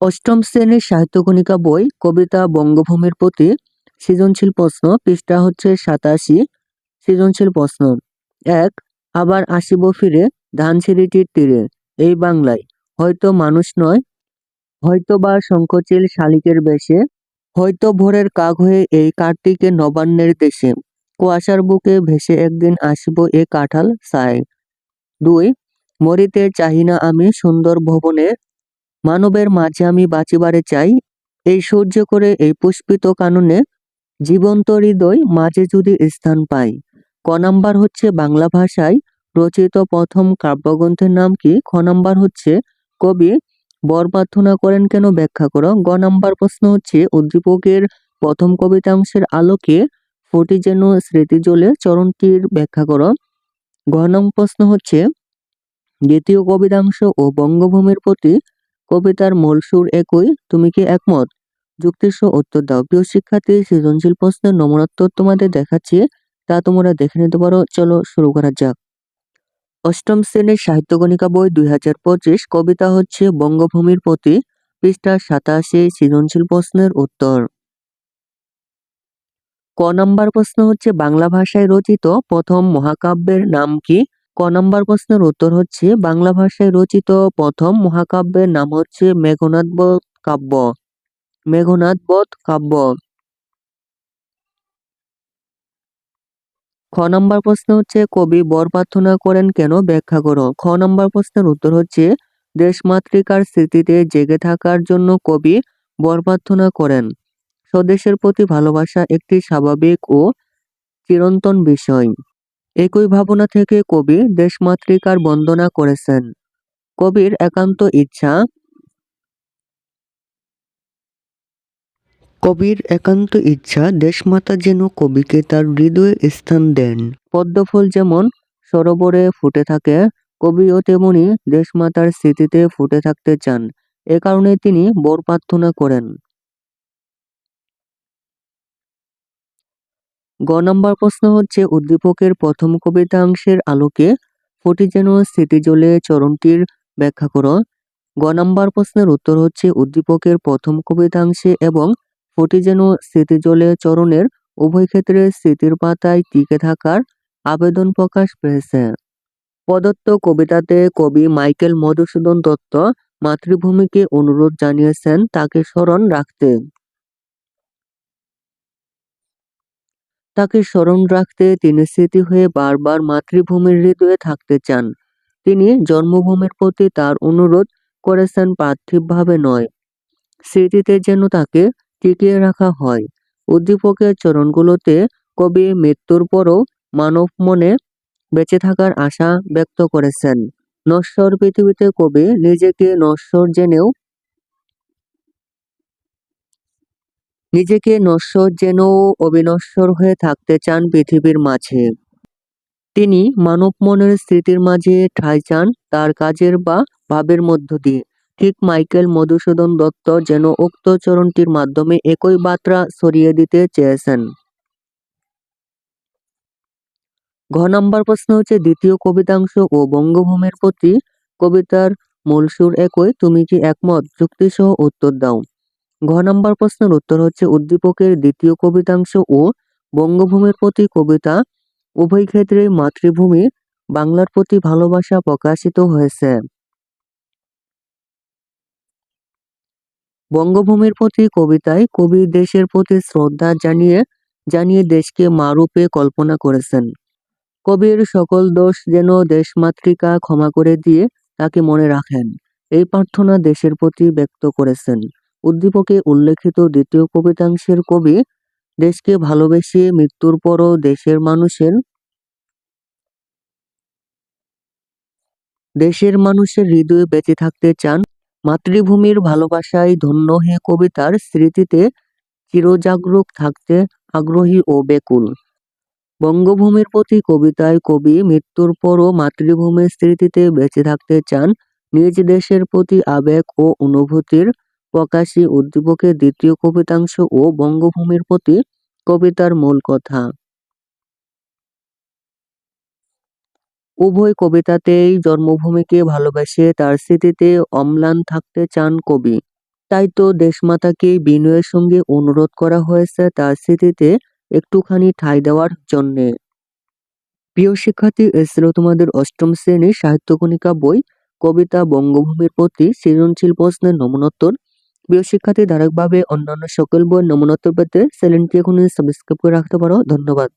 অষ্টম শ্রেণির সাহিত্যকণিকা বই কবিতা বঙ্গভূমির প্রতি সৃজনশীল প্রশ্ন, পৃষ্ঠা হচ্ছে সাতাশি, সৃজনশীল প্রশ্ন। এক, আবার আসিব ফিরে ধানসিঁড়িটির তীরে, এই বাংলায়। হয়তো মানুষ নয়, হয়তো বা শঙ্খচিল শালিকের বেশে, হয়তো ভোরের কাক হয়ে এই কার্তিকে নবান্নের দেশে। কুয়াশার বুকে ভেসে একদিন আসিব এ কাঁঠাল সায় দুই, মরিতে চাহি না আমি সুন্দর ভবনে মানবের মাঝে আমি বাঁচিবারে চাই, এই সহ্য করে এই পুষ্পিত কাননে জীবন্ত হৃদয় মাঝে যদি স্থান পাই। ক নাম্বার হচ্ছে বাংলা ভাষায় রচিত প্রথম কাব্যগ্রন্থের নাম কি? খ নাম্বার হচ্ছে কবি বর প্রার্থনা করেন কেন ব্যাখ্যা করো। গ নাম্বার প্রশ্ন হচ্ছে উদ্দীপকের প্রথম কবিতাংশের আলোকে ফটি যেন স্মৃতি জ্বলে চরণটির ব্যাখ্যা করো। ঘ নং প্রশ্ন হচ্ছে দ্বিতীয় কবিতাংশ ও বঙ্গভূমির প্রতি কবিতার মূল সুর একই, তুমি কি একমত? যুক্তিসহ উত্তর দাও। প্রিয় শিক্ষার্থী, সৃজনশীল প্রশ্নের নমুনাত্মক তোমাদের দেখাচ্ছি, তা তোমরা দেখে নিতে পারো। চলো শুরু করা যাক। অষ্টম শ্রেণির সাহিত্যগণিকা বই দুই হাজার পঁচিশ, কবিতা হচ্ছে বঙ্গভূমির প্রতি পৃষ্ঠা সাতাশি, সৃজনশীল প্রশ্নের উত্তর। ক নম্বর প্রশ্ন হচ্ছে বাংলা ভাষায় রচিত প্রথম মহাকাব্যের নাম কি? ক নম্বর প্রশ্নের উত্তর হচ্ছে, বাংলা ভাষায় রচিত প্রথম মহাকাব্যের নাম হচ্ছে মেঘনাদ বধ কাব্য। মেঘনাদ বধ কাব্য। খ নম্বর প্রশ্ন হচ্ছে, কবি বর প্রার্থনা করেন কেন? ব্যাখ্যা করো। খ নম্বর প্রশ্নের উত্তর হচ্ছে, দেশমাতৃকার স্মৃতিতে জেগে থাকার জন্য কবি বর প্রার্থনা করেন। স্বদেশের প্রতি ভালোবাসা একটি স্বাভাবিক ও চিরন্তন বিষয়। একই ভাবনা থেকে কবি দেশমাতৃকার বন্দনা করেছেন। কবির একান্ত ইচ্ছা। কবির একান্ত ইচ্ছা দেশমাতা যেন কবিকে তার হৃদয়ে স্থান দেন। পদ্মফুল যেমন সরোবরে ফুটে থাকে, কবিও তেমনি দেশমাতার স্মৃতিতে ফুটে থাকতে চান। এ কারণে তিনি বর প্রার্থনা করেন। গ নম্বর প্রশ্ন হচ্ছে, উদ্দীপকের প্রথম কবিতাংশের আলোকে ফটি যেন স্মৃতিজলে চরণটির ব্যাখ্যা করো। গ নম্বর প্রশ্নের উত্তর হচ্ছে, উদ্দীপকের প্রথম কবিতাংশে এবং ফটি যেন স্মৃতিজলে চরণের উভয় ক্ষেত্রে স্মৃতির পাতায় টিকে থাকার আবেদন প্রকাশ পেয়েছে। প্রদত্ত কবিতাতে কবি মাইকেল মধুসূদন দত্ত মাতৃভূমিকে অনুরোধ জানিয়েছেন, তাকে স্মরণ রাখতে। তাকে স্মরণ রাখতে তিনি স্মৃতি হয়ে বারবার মাতৃভূমির হৃদয়ে থাকতে চান। তিনি জন্মভূমির প্রতি তার অনুরোধ করেছেন পার্থিবভাবে নয়। স্মৃতিতে যেন তাকে টিকিয়ে রাখা হয়। উদ্দীপকের চরণগুলোতে কবি মৃত্যুর পরও মানব মনে বেঁচে থাকার আশা ব্যক্ত করেছেন। নশ্বর পৃথিবীতে কবি নিজেকে নশ্বর জেনেও নিজেকে নশ্বর যেন অবিনশ্বর হয়ে থাকতে চান পৃথিবীর মাঝে। তিনি মানব মনের স্মৃতির মাঝে ঠাঁই চান তার কাজের বা ভাবের মধ্য দিয়ে। ঠিক মাইকেল মধুসূদন দত্ত যেন উক্ত চরণটির মাধ্যমে একই বার্তা সরিয়ে দিতে চেয়েছেন। ঘ নম্বর প্রশ্ন হচ্ছে, দ্বিতীয় কবিতাংশ ও বঙ্গভূমির প্রতি কবিতার মূল সুর একই, তুমি কি একমত? যুক্তিসহ উত্তর দাও। ঘ নম্বর প্রশ্নের উত্তর হচ্ছে উদ্দীপকের দ্বিতীয় কবিতাংশ ও বঙ্গভূমির প্রতি কবিতা উভয় ক্ষেত্রে মাতৃভূমি বাংলার প্রতি ভালোবাসা প্রকাশিত হয়েছে। বঙ্গভূমির প্রতি কবিতায় কবি দেশের প্রতি শ্রদ্ধা জানিয়ে জানিয়ে দেশকে মারূপে কল্পনা করেছেন। কবির সকল দোষ যেন দেশমাতৃকা ক্ষমা করে দিয়ে তাকে মনে রাখেন। এই প্রার্থনা দেশের প্রতি ব্যক্ত করেছেন। উদ্দীপকে উল্লেখিত দ্বিতীয় কবিতাংশের কবি দেশকে ভালোবেসে মৃত্যুর পরও দেশের মানুষের দেশের মানুষের হৃদয়ে বেঁচে থাকতে চান। মাতৃভূমির ভালোবাসায় ধন্য হয়ে কবিতার স্মৃতিতে চিরজাগরুক থাকতে আগ্রহী ও বেকুল বঙ্গভূমির প্রতি কবিতায় কবি মৃত্যুর পরও মাতৃভূমির স্মৃতিতে বেঁচে থাকতে চান। নিজ দেশের প্রতি আবেগ ও অনুভূতির প্রকাশী উদ্দীপকের দ্বিতীয় কবিতাংশ ও বঙ্গভূমির প্রতি কবিতার মূল কথা। উভয় কবিতাতেই জন্মভূমিকে ভালোবেসে তার স্মৃতিতে অম্লান থাকতে চান কবি। তাই তো দেশমাতাকে বিনয়ের সঙ্গে অনুরোধ করা হয়েছে তার স্মৃতিতে একটুখানি ঠাঁই দেওয়ার জন্যে। প্রিয় শিক্ষার্থী, এ তোমাদের অষ্টম শ্রেণির সাহিত্যকণিকা বই। কবিতা বঙ্গভূমির প্রতি সৃজনশীল প্রশ্নের নমনোত্তর প্রিয় শিক্ষার্থী ধারকভাবে অন্যান্য সকল বই নমনোত্তর পেতে চ্যানেলটি এখনই সাবস্ক্রাইব করে রাখতে পারো। ধন্যবাদ।